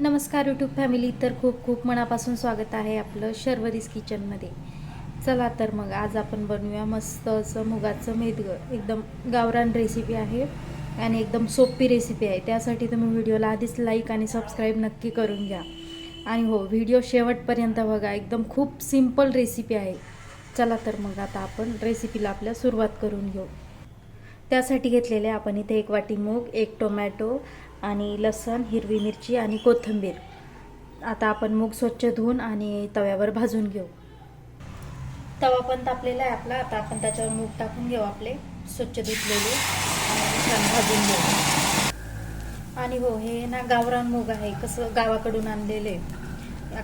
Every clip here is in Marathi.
नमस्कार यूट्यूब फॅमिली तर खूप खूप मनापासून स्वागत आहे आपलं शर्वरीस किचनमध्ये चला तर मग आज आपण बनवूया मस्त असं मुगाचं मेदगं एकदम गावरान रेसिपी आहे आणि एकदम सोपी रेसिपी आहे. त्यासाठी तुम्ही व्हिडिओला आधीच लाईक आणि सबस्क्राईब नक्की करून घ्या. आणि हो व्हिडिओ शेवटपर्यंत बघा एकदम खूप सिंपल रेसिपी आहे. चला तर मग आता आपण रेसिपीला आपल्या सुरुवात करून घेऊ. त्यासाठी घेतलेले आपण इथे एक वाटी मूग एक टोमॅटो आणि लसण हिरवी मिरची आणि कोथिंबीर. आता आपण मूग स्वच्छ धुवून आणि तव्यावर भाजून घेऊ. तवा पण तापलेला आहे आपला. आता आपण त्याच्यावर मूग टाकून घेऊ आपले. स्वच्छ धुतलेले आणि छान भाजून घेऊ. आणि हो हे ना गावरान मूग आहे. कसं गावाकडून आणलेले.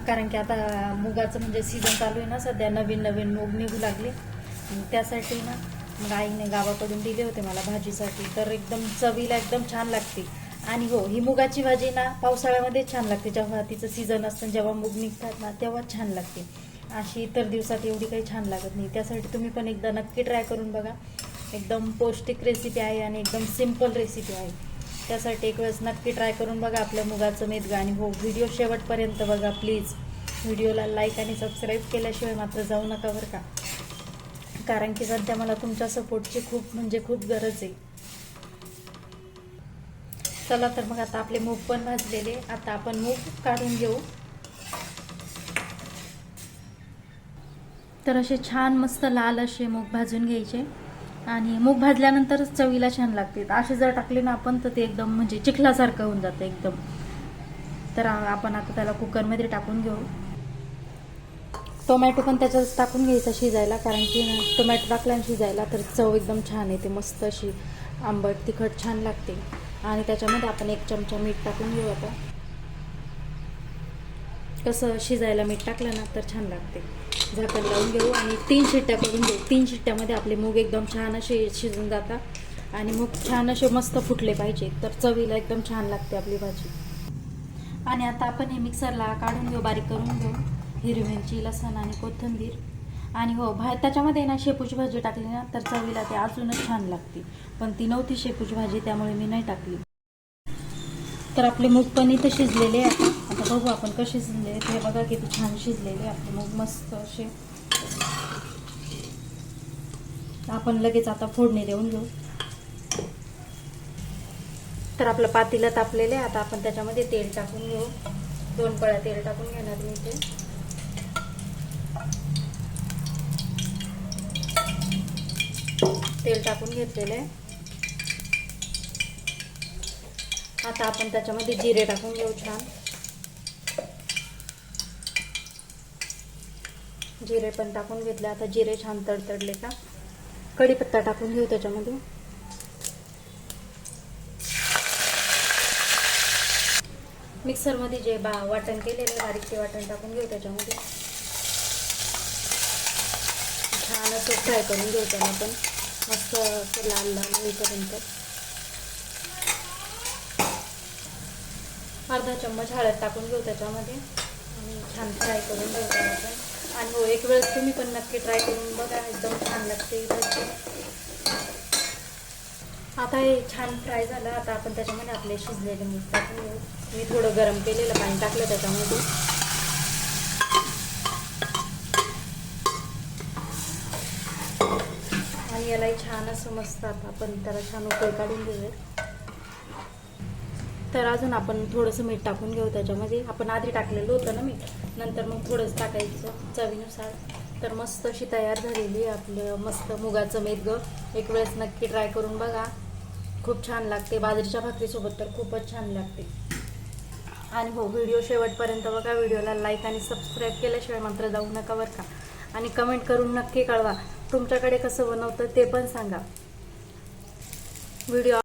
कारण की आता मुगाचं म्हणजे सीझन चालू आहे ना सध्या नवीन नवीन मूग निघू लागले. त्यासाठी ना मग आईने गावाकडून दिले होते मला भाजीसाठी. तर एकदम चवीला एकदम छान लागते. आणि हो ही मुगाची भाजी ना पावसाळ्यामध्ये छान लागते. जेव्हा तिचं सीझन असतं जेव्हा मूग निघतात ना तेव्हा छान लागते. अशी इतर दिवसात एवढी काही छान लागत नाही. त्यासाठी तुम्ही पण एकदा नक्की ट्राय करून बघा. एकदम पौष्टिक रेसिपी आहे आणि एकदम सिंपल रेसिपी आहे. त्यासाठी एक वेळेस नक्की ट्राय करून बघा आपल्या मुगाचं मेदगा आणि हो व्हिडिओ शेवटपर्यंत बघा प्लीज व्हिडिओला लाईक आणि सबस्क्राईब केल्याशिवाय मात्र जाऊ नका बरं का. कारण की सध्या मला तुमच्या सपोर्टची खूप म्हणजे खूप गरज आहे. चला तर मग आता आपले मूग पण भाजलेले आता आपण मूग काढून घेऊ. तर असे छान मस्त लाल असे मूग भाजून घ्यायचे. आणि मूग भाजल्यानंतरच चवीला छान लागते. असे जर टाकले ना आपण तर ते एकदम म्हणजे चिखलासारखं होऊन जातं एकदम. तर आपण आता त्याला कुकरमध्ये टाकून घेऊ. टोमॅटो पण त्याच्यात टाकून घ्यायचा शिजायला कारण की टोमॅटो टाकल्यानं शिजायला तर चव एकदम छान येते मस्त अशी आंबट तिखट छान लागते. आणि त्याच्यामध्ये आपण एक चमचा मीठ टाकून घेऊ आता. कसं शिजायला मीठ टाकलं ना तर छान लागते. झाकण लावून घेऊ आणि तीन शिट्ट्या करून घेऊ. तीन शिट्ट्यामध्ये आपले मूग एकदम छान असे शिजून जातात. आणि मूग छान असे मस्त फुटले पाहिजे तर चवीला एकदम छान लागते आपली भाजी. आणि आता आपण हे मिक्सरला काढून घेऊ बारीक करून घेऊ. हिरवी लसण आणि कोथिंबीर. आणि हो भा त्याच्यामध्ये ना शेपूची भाजी टाकली ना तर चवीला ते अजूनच छान लागते. पण ती नव्हती शेपूची भाजी त्यामुळे मी नाही टाकली. तर आपले मूग पण इथं शिजलेले आहे आता बघू आपण कसे शिजले ते हे बघा किती छान शिजलेले आपले मूग मस्त असे. आपण लगेच आता फोडणी देऊन घेऊ. तर आपलं पातीला तापलेलं आहे. आता आपण त्याच्यामध्ये तेल टाकून घेऊ. दोन पळ्या तेल टाकून घेणार मी इथे. तेल टाकून घेतलेलं आहे. आता आपण त्याच्यामध्ये जिरे टाकून घेऊ छान. जिरे पण टाकून घेतले. आता जिरे छान तडतडले का? कढीपत्ता टाकून घेऊ त्याच्यामध्ये. मिक्सरमध्ये जे बा वाटण केलेलं बारीक ते वाटण टाकून घेऊ त्याच्यामध्ये. छान असं फ्राय करून घेऊ त्याला पण. मस्त असं लाल लाल होईपर्यंत अर्धा चम्मच हळद टाकून घेऊ त्याच्यामध्ये. आणि छान फ्राय करून घेऊ त्याला आणि हो एक वेळेस तुम्ही पण नक्की ट्राय करून बघा एकदम छान लागते आता हे छान फ्राय झालं. आता आपण त्याच्यामध्ये आपले शिजलेले मीठ टाकून घेऊ. मी थोडं गरम केलेलं पाणी टाकलं त्याच्यामध्ये. आणि यालाही छान असं मस्त आता आपण त्याला छान उकळ काढून घेऊया तर अजून आपण थोडंसं मीठ टाकून घेऊ त्याच्यामध्ये. आपण आधी टाकलेलं होतं ना मीठ. नंतर मग थोडंसं टाकायचं चवीनुसार. तर मस्त अशी तयार झालेली आहे आपलं मस्त मुगाचं मेदगं एक वेळेस नक्की ट्राय करून बघा. खूप छान लागते. बाजरीच्या भाकरीसोबत तर खूपच छान लागते. आणि हो व्हिडिओ शेवटपर्यंत बघा. व्हिडिओला लाईक आणि सबस्क्राईब केल्याशिवाय मात्र जाऊ नका बरं का. आणि कमेंट करून नक्की कळवा. तुमच्याकडे कसं बनवतं ते पण सांगा. व्हिडिओ